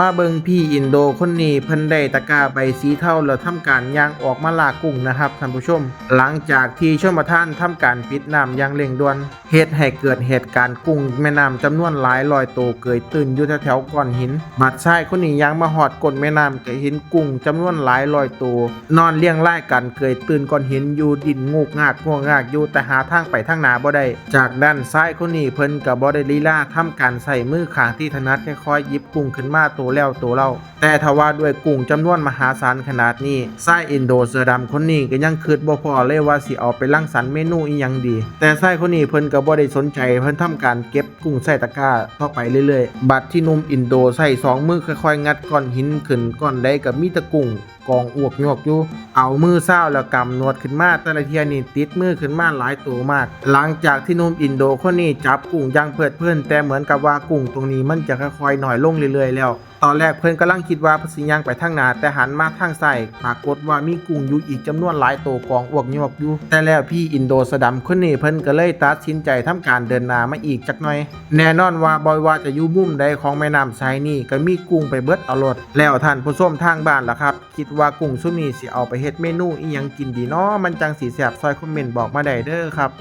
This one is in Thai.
มาเบิงพี่อินโดคนนี้เพิ่นได้ตะกร้าใบสีเทาแล้วทำการย่างออกมาลากุ้งนะครับท่านผู้ชม หลังจากที่ชมประทานทำการปิดน้ำอย่างเร่งด่วนเหตุให้เกิดเหตุการณ์กุ้งแม่น้ำจำนวนหลายร้อยตัวเกยตื่นอยู่แถวๆก้อนหินบัดชายคนนี้ย่างมาหอดก้นแม่น้ำก็เห็นกุ้งจำนวนหลายร้อยตัวนอนเลี้ยงไล่กันเกยตื่นก้อนหินอยู่ดินงูกงากงวงงากอยู่แต่หาทางไปทางหนาบ่ได้จากด้านซ้ายคนนี้เพิ่นกับบ่ได้ลีลาทำการใส่มือขางที่ถนัดค่อยๆหยิบกุ้งขึ้นมาตัวแล้วตัวเล่าแต่ทว่าด้วยกุ้งจำนวนมหาศาลขนาดนี้ซ้อินโดเสือดำคนนี้ก็ยังคิดบ่พอเลยว่าสิเอาไปรังสรรเมนูอีหยังดี แต่ซ้คนนี้เพิ่นก็บ่ได้สนใจเพิ่นทำการเก็บกุ้งใส่ตะกร้าต่อไปเรื่อยๆ บัดที่นุ่มอินโดใส่สองมือค่อยๆ งัดก้อนหินขึ้นก้อนใดก็มีตะกุ้งกองอวกโยกอยู่เอามือเศร้าแล้วกำนวดขึ้นมาแต่ละเทียนี่ติดมือขึ้นมาหลายตัวมาก หลังจากที่นุ่มอินโดคนนี้จับกุ้งยังเพลิดเพลินแต่เหมือนกับว่ากุ้งตรงนี้มันจะค่อยๆหน่อยลงเรื่อยๆแล้วตอนแรกเพื่อนกำลังคิดว่าเพนสิย่างไปทางหนาแต่หันมาทางซ้ายปรากฏว่ามีกุ้งอยู่อีกจำนวนหลายตัวกองอวกโยกอยู่ แต่แล้วพี่อินโดสะดำคนนี้เพิ่นก็เลยตัดสินใจทำการเดินหน้ามาอีกจักหน่อย แน่นอนว่าบอยว่าจะอยู่มุมใดของแม่น้ำไซนี่ก็มีกุ้งไปเบิดเอารถแล้วท่านผู้ชมทางบ้านล่ะครับ คิดว่ากุ้งซุมนี้สิเอาไปเฮ็ดเมนูอีหยังกินดีเนาะมันจังสีแสบซอยคอมเมนต์บอกมาได้เด้อครับ